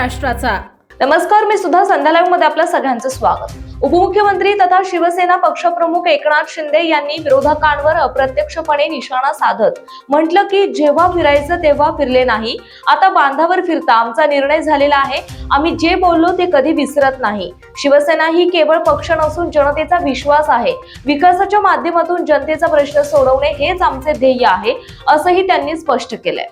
राष्ट्राचा. नमस्कार मी सुद्धा संध्या मध्ये आपलं सगळ्यांचं स्वागत. उपमुख्यमंत्री तथा शिवसेना पक्षप्रमुख एकनाथ शिंदे यांनी विरोधकांवर अप्रत्यक्षपणे निशाणा साधत म्हटलं की जेव्हा फिरायचं तेव्हा फिरले नाही. आता बांधावर फिरता आमचा निर्णय झालेला आहे. आम्ही जे बोललो ते कधी विसरत नाही. शिवसेना ही केवळ पक्ष नसून जनतेचा विश्वास आहे. विकासाच्या माध्यमातून जनतेचा प्रश्न सोडवणे हेच आमचे ध्येय आहे असंही त्यांनी स्पष्ट केलंय.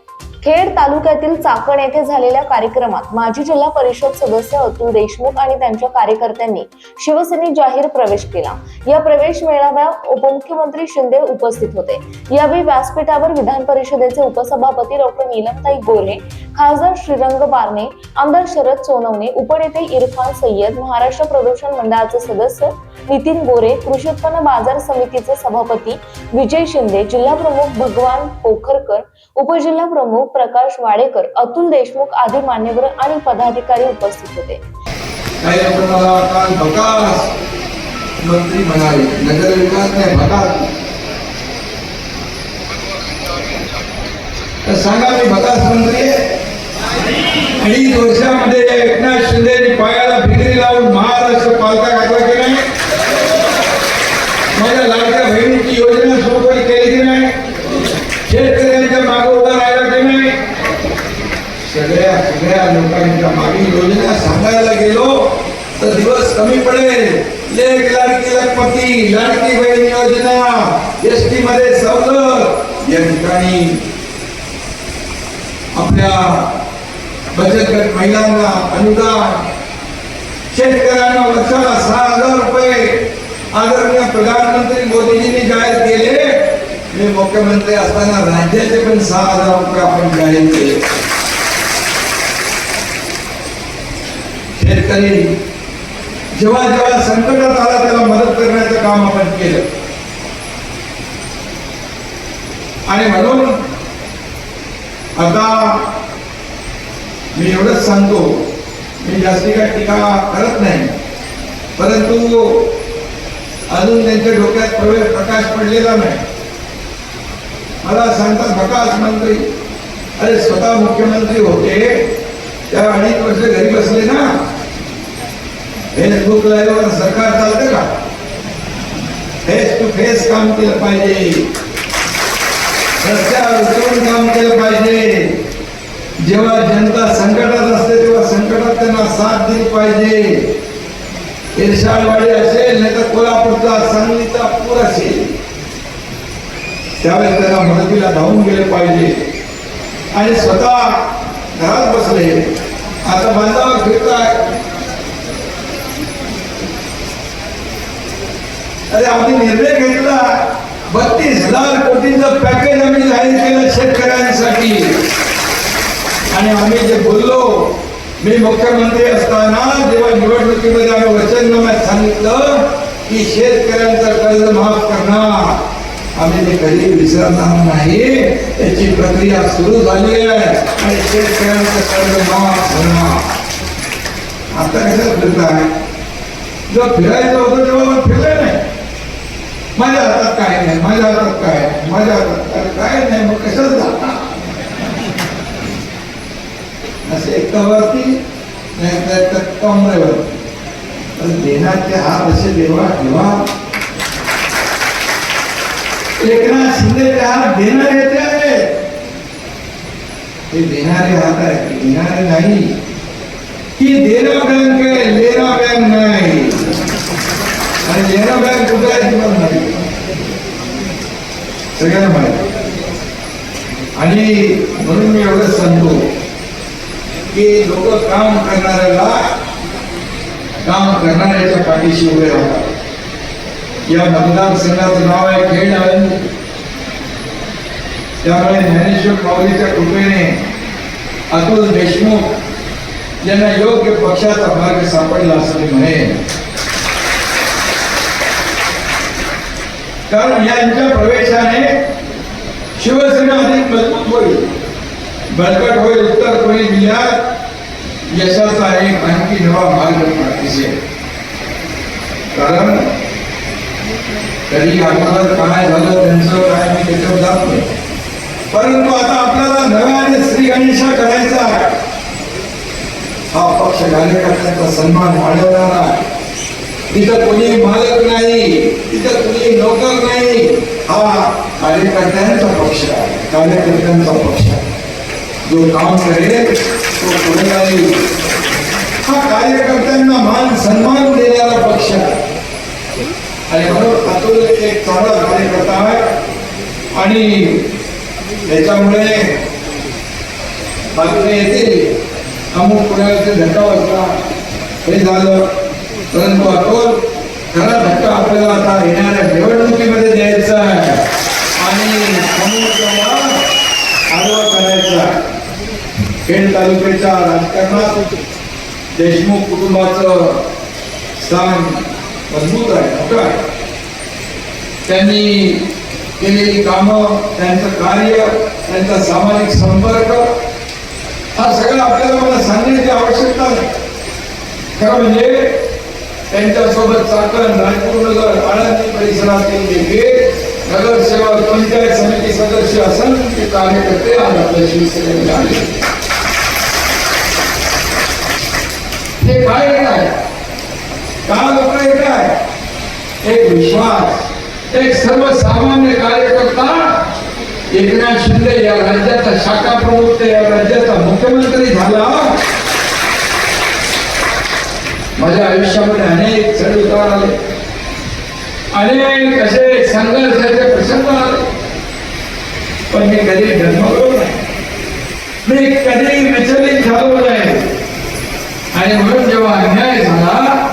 खेड तालुक्यातील चाकण येथे झालेल्या कार्यक्रमात माजी जिल्हा परिषद सदस्य अतुल देशमुख आणि त्यांच्या कार्यकर्त्यांनी शिवसेनेत जाहीर प्रवेश केला. या प्रवेश मेळाव्या उपमुख्यमंत्री शिंदे उपस्थित होते. यावेळी व्यासपीठावर विधान परिषदेचे उपसभापती डॉक्टर नीलमताई गोरे खासदार श्रीरंग बारणे आमदार शरद सोनवणे उपनेते इरफान सय्यद महाराष्ट्र प्रदूषण मंडळाचे सदस्य नितीन गोरे कृषी उत्पन्न बाजार समितीचे सभापती विजय शिंदे जिल्हा प्रमुख भगवान पोखरकर उपजिल्हा प्रमुख प्रकाश वाडेकर अतुल देशमुख आदी मान्यवर आणि पदाधिकारी उपस्थित होते. मंत्री म्हणाले नगर विकास नाही भकास. तर सांगा मी भकास मंत्री अडीच वर्षामध्ये एकनाथ शिंदे पायाला भिगरी लावून महाराष्ट्र पालका घातला की नाही माझ्या लाडक्या बहिणीची योजना सुरू केली की नाही शेतकऱ्यांच्या मागे उभा राहिला की नाही सगळ्या लोकांच्या मागील योजना सांगायला गेलो तर दिवस कमी पडेल. लेख लाडकी लखपती लाडकी बहीण योजना एस टी मध्ये सवलत. या ठिकाणी आपल्या बचत गट महिलांना अनुदान. शेतकऱ्यांना वर्षाला सहा हजार रुपये आदरणीय प्रधानमंत्री मोदीजींनी जाहीर केले. मी मुख्यमंत्री असताना राज्याचे पण सहा हजार रुपये आपण जाहीर केले. शेतकरी जेव्हा जेव्हा संकटात आला त्याला मदत करण्याचं काम आपण केलं. आणि म्हणून आता मी एवढंच सांगतो मी जास्ती काय टीका करत नाही. परंतु अजून त्यांच्या डोक्यात प्रवेश प्रकाश पडलेला नाही. मला सांगतात प्रकाश मंत्री. अरे स्वतः मुख्यमंत्री होते. त्या अनेक वर्ष घरी बसले ना. फेसबुक लाईव्हवर सरकार चालते का? फेस टू फेस काम केलं पाहिजे. रस्त्यावर उतरून काम केलं पाहिजे. जेव्हा जनता संकटात असते तेव्हा संकटात त्यांना साथ दिली पाहिजे. इर्षाडवाडी असेल नाही तर कोल्हापूरचा सांगलीचा पूर असेल. त्यावेळेस त्यांना मदतीला धावून गेले पाहिजे. आणि स्वतः घरात बसले. आता बांधावर फिरताय. अरे आम्ही निर्णय घेतला. बत्तीस हजार कोटींचं पॅकेज आम्ही जाहीर केलं शेतकऱ्यांसाठी. आणि आम्ही जे बोललो मी मुख्यमंत्री असताना जेव्हा निवडणुकीमध्ये आम्ही वचननाम्यात सांगितलं की शेतकऱ्यांचं कर्ज माफ करणार. आम्ही ते कधी विसरणार नाही. त्याची प्रक्रिया सुरू झाली आहे आणि शेतकऱ्यांचं कर्ज माफ होणार. आता कसं फिरताय जेव्हा फिरायचं होतं तेव्हा फिरलं नाही. माझ्या हातात काय नाही माझ्या हातात काय नाही, माझ्या हातात काय काय नाही मग कशाच जाता? असे एकावरती नाही तर कमरेवरती. पण देण्याचे हात असे देवा ठेवा एकनाथ शिंदेचे हात देणारे ते आहे. ते देणारे हात आहे देणारे नाही. की देणं बँक आहे लेणं बँक नाही. आणि लेणं बँक कुठे आहे जीवन नाही सगळ्यांना माहिती आणि म्हणून मी एवढं सांगतो की लोक काम करणाऱ्याला काम करणाऱ्याच्या पाठीशी उभे राहतात. या मतदारसंघाचं नाव आहे खेळ त्यामुळे ज्ञानेश्वर माऊलीच्या कृपेने अतुल देशमुख यांना योग्य पक्षाचा मार्ग सापडला असं मी कारण यांच्या प्रवेशाने शिवसेना अधिक मजबूत होईल. बळकट होईल उत्तर कोणी जिल्ह्यात यशाचा एक आणखी नवा मार्ग दिसेल कारण तरी अगोदर काय झालं त्यांचं काय मी त्याच्यावर जात नाही परंतु आता आपल्याला नव्याने श्री गणेशा करायचा आहे. हा पक्ष कार्यकर्त्यांचा सन्मान वाढवणारा तिथं कोणी मालक नाही तिथं कोणी नोकर नाही. हा कार्यकर्त्यांचा पक्ष आहे कार्यकर्त्यांचा पक्ष आहे. जो काम करेल तो पुढे जाईल हा कार्यकर्त्यांना मान सन्मान देणारा पक्ष आहे. आणि म्हणून अतुल एक चांगला कार्यकर्ता आहे. आणि त्याच्यामुळे बातम्या येतील. अमुक पुण्याचे धक्का बसला हे झालं. परंतु अतुल खरा धक्का आपल्याला आता येणाऱ्या निवडणुकीमध्ये द्यायचा आहे. आणि समोरच्याला आडवा करायचा. खेड तालुक्याच्या राजकारणात देशमुख कुटुंबाचं स्थान मजबूत आहे मोठं आहे. त्यांनी केलेली कामं त्यांचं कार्य त्यांचा सामाजिक संपर्क हा सगळं आपल्याला मला सांगण्याची आवश्यकता नाही खरं म्हणजे त्यांच्यासोबत चाकण रायपूर नगर आळंदी परिसरातील देखील नगरसेवक पंचायत समिती सदस्य असंख्य कार्यकर्ते आज आपल्या शिवसेनेमध्ये आले हे काय आहे का लोक येत आहे? एक विश्वास एक सर्वसामान्य कार्यकर्ता एकनाथ शिंदे या राज्याचा शाखा प्रमुख या राज्याचा मुख्यमंत्री झाला. माझ्या आयुष्यामध्ये अनेक चढ उतार आले. अनेक असे संघर्षाचे प्रसंग आले. पण मी कधी जन्मलो नाही. मी कधी विचलित झालो नाही. आणि म्हणून जेव्हा अन्याय झाला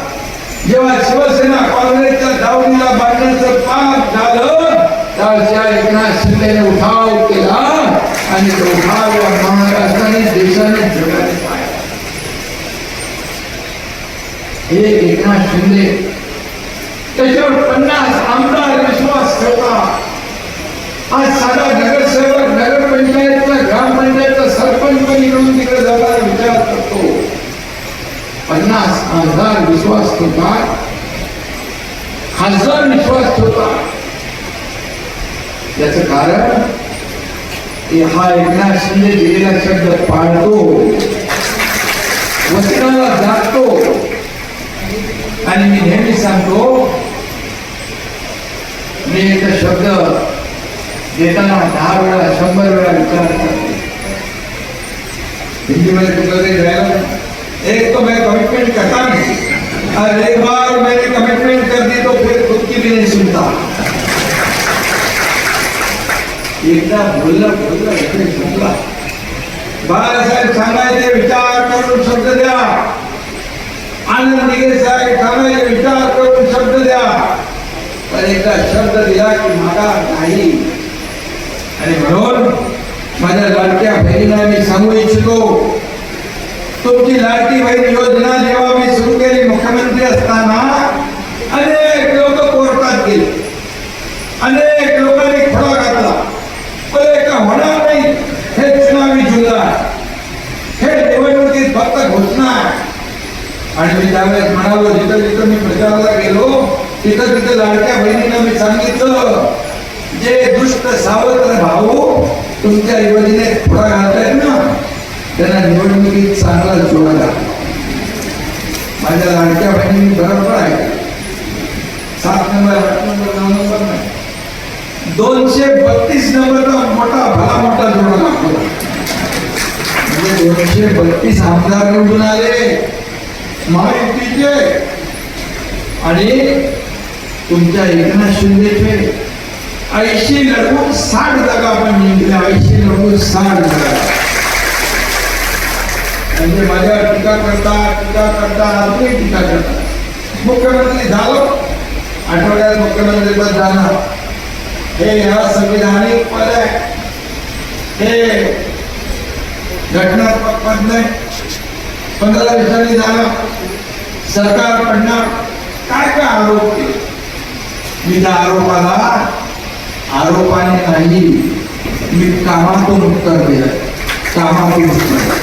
जेव्हा शिवसेना काँग्रेसच्या दावणीला बांधण्याचं पाप झालं त्याच्या एकनाथ शिंदेने उठाव केला आणि तो उठाव या महाराष्ट्राने देशाने जगाने पाहिला हे एकनाथ शिंदे. त्याच्यावर पन्नास आमदार विश्वास ठेवता आज साधा नगरसेवक नगरपंचायतचा ग्रामपंचायतचा सरपंच पण इकडून तिकडे जाताना विचार करतो. पन्नास हजार विश्वास ठेवतात खासदार विश्वास ठेवतात याच कारण हा एकनाथ शिंदे दिलेला शब्द पाळतो. वचनाला जागतो आणि मी नेहमी सांगतो, मी एक शब्द देताना दहा वेळा, शंभर वेळा विचार करतो. हिंदी में कुछ तरी डायलॉग एक तो मैं कमिटमेंट करता नहीं. और एक बार मैंने कमिटमेंट कर दी तो फिर खुद की भी नहीं सुनता. एकदा बोललं बोललं, इकडे सुटला बाळासाहेब सांगायचे, विचार करून शब्द द्या. आनंद दिगे साहेब सांगायचे विचार करून शब्द द्या पण एकदा शब्द दिला की मागा नाही आणि म्हणून माझ्या लाडक्या बहिणीला मी सांगू इच्छितो तुमची लाडकी बहीण योजना जेव्हा मी सुरू केली मुख्यमंत्री असताना अनेक लोक कोर्टात गेले अनेक लोकांनी खोडा घातला पण एका होणार नाही हे चुनावी जुलला हे निवडणुकीत फक्त घोषणा आहे आणि त्यावेळेस म्हणालो जिथं जिथं मी प्रचाराला गेलो तिथं तिथं लाडक्या बहिणींना मी सांगितलं जे दुष्ट सावत्र भाऊ तुमच्या योजनेत थोडा घालतायत ना त्यांना निवडणुकीत चांगला जोडा घाला माझ्या लाडक्या बहिणी बरोबर आहे. सात नंबर आठ नंबर नऊ नंबर नाही. दोनशे बत्तीस नंबरचा मोठा भला मोठा जोडा दाखवला. म्हणजे दोनशे बत्तीस आमदार निवडून आले. महायुतीचे आणि तुमच्या एकनाथ शिंदेचे ऐंशी लढवून साठ जागा आपण जिंकल्या ऐंशी लढवून साठ जागा. म्हणजे माझ्यावर टीका करता टीका करता अजूनही टीका करता. मुख्यमंत्री झालो. आठवड्यात मुख्यमंत्री पद जाणार. हे या संविधानिक पद आहे. हे घटनात्मक पद नाही. पंधरा दिवसांनी जाणार सरकार पडणार काय काय आरोप केले मी त्या आरोपाला आरोपाने नाही मी कामातून उत्तर दिलं. कामातून उत्तर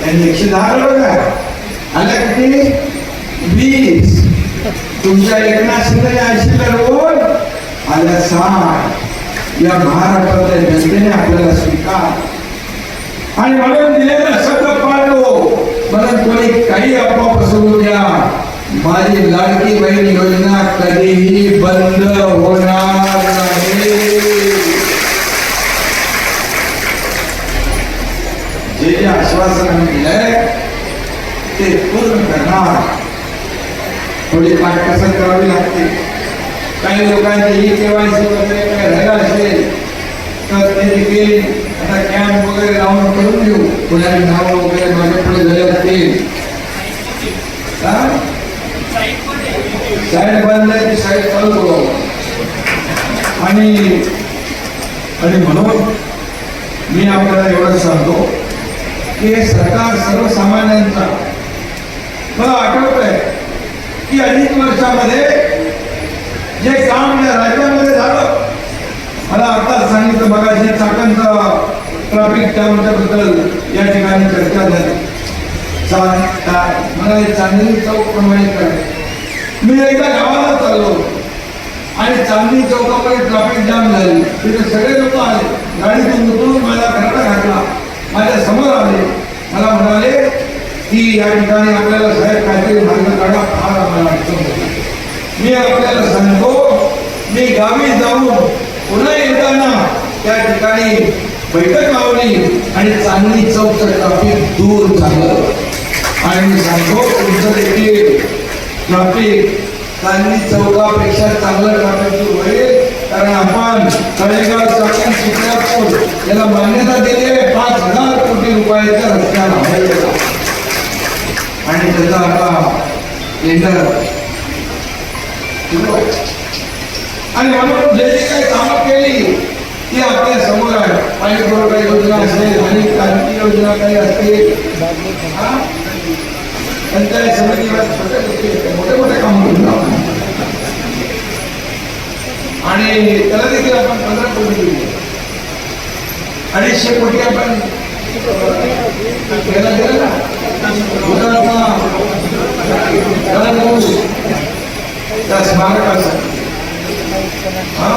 त्यांनी एकशे दहा बघा आल्या किती वीस तुमच्या एकनाथ शिंदे ऐंशी लढवून आल्या साठ या महाराष्ट्रातल्या जनतेने आपल्याला स्वीकार. आणि म्हणून दिलेलं सगळं पाळलो म्हणून कोणी काही अफवा पसरवू द्या माझी लाडकी बहीण योजना कधीही बंद होणार नाही जे जे आश्वासन आम्ही दिलंय ते पूर्ण करणार थोडी पाठकसर करावी लागते काही लोकांचे ई केवायसी वगैरे काय राहिलं असेल तर ते देखील आता कॅम्प वगैरे लावून करून देऊ. कोणाची नाव वगैरे माझ्या पुढे झाले असतील साईड बंद ती साईड चालू करू आणि आणि म्हणून मी आपल्याला एवढं सांगतो की हे सरकार सर्वसामान्यांचा मला आठवत आहे की अनेक वर्षामध्ये जे काम या राज्यामध्ये झालं मला आता सांगितलं बघा जे चाकांचा ट्रॅफिक जामच्या बद्दल या ठिकाणी चर्चा झाली. काय? मला चांदणी चौक प्रमाणे माहीत मी एकदा गावाला चाललो. आणि चांदणी चौकामध्ये ट्रॅफिक जाम झाली. तिथे सगळे लोक आले. गाडीतून उतरून माझा घराला घातला. माझ्यासमोर आले. मला म्हणाले की या ठिकाणी आपल्याला साहेब काहीतरी मार्ग काढा. फार आम्हाला अडचण मी आपल्याला सांगतो मी गावी जाऊन पुन्हा येताना त्या ठिकाणी बैठक लावली आणि चांगली चौकचं ट्रॅफिक दूर झालं. आणि सांगतो तुमचं देखील ट्रॅफिक चांगली चौकापेक्षा चांगलं ट्रॅफिक सुरू होईल कारण आपण तळेगाव चाकण शिक्रापूर याला मान्यता दिली आहे पाच हजार कोटी रुपयाच्या रस्त्याला आणि त्याचा आता टेंडर आणि म्हणून जे जे काही कामं केली ती आपल्यासमोर आहे. पाणी पुरवठा योजना असेल आणि क्रांती योजना काही असतील पंचायत समितीवर मोठे मोठे काम करून आणि त्याला देखील आपण पंधरा कोटी दिली अडीचशे कोटी आपण त्याला दिलं ना? त्या स्मारकासाठी हा?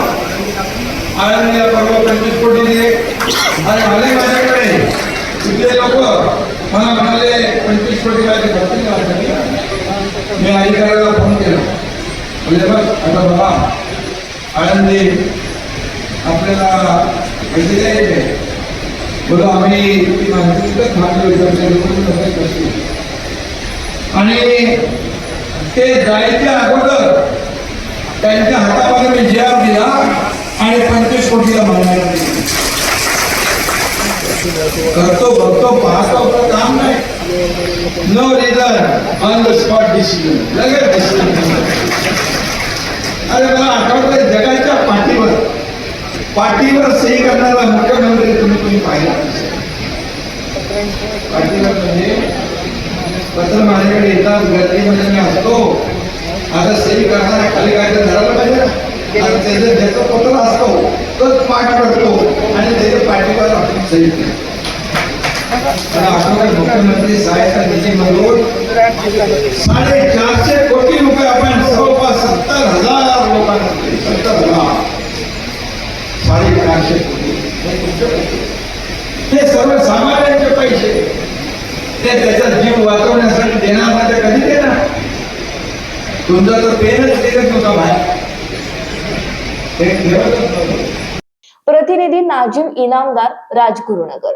आळंदीला परवा पंचवीस कोटी दिले आणि आले माझ्याकडे तिथले लोक मला म्हणाले पंचवीस कोटी पाहिजे भरती मी अधिकाऱ्याला फोन केला. म्हणजे बघ आता बाबा आळंदी आपल्याला पैसे द्यायचे बोलो आम्ही ती माहिती तिथंच मागणी आणि ते जायच्या अगोदर त्यांच्या हातामध्ये मी जवाब दिला. आणि पंचवीस कोटीला मागणार करतो बघतो पाहतो काम नाही. No reason on the spot decision लगेच डिसिजन अरे मला आठवतंय जगाच्या पाठीवर पाठीवर सही करणारा मुख्यमंत्री तुम्ही तुम्ही पाहिला. पाठीवर म्हणजे पत्र माझ्याकडे येतात गर्दीमध्ये मी असतो. आता सही करणारा खाली काय तर धरायला पाहिजे? ना. त्याचं ज्याचं पत्र असतो तोच पाठ पडतो. आणि त्याच्या पाठीवर आपण सही करतो मला आठवतं मुख्यमंत्री साडेचारशे कोटी रुपये आपण जवळपास सत्तर हजार लोकांना सत्तर हजार. साडेचारशे कोटी. ते तुमचे पैसे. सर्वसामान्यांचे पैसे. ते त्याचा जीव वाचवण्यासाठी देणार नाही तर कधी देणार? तुमचा तर पेनच देत होता भाई प्रतिनिधी नाजिम इनामदार राजगुरुनगर.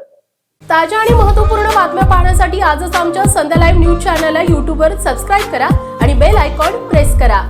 ताज्या आणि महत्त्वपूर्ण बातम्या पाहण्यासाठी आजच आमच्या संध्या लाईव्ह न्यूज चॅनलला युट्यूबवर सबस्क्राईब करा आणि बेल आयकॉन प्रेस करा.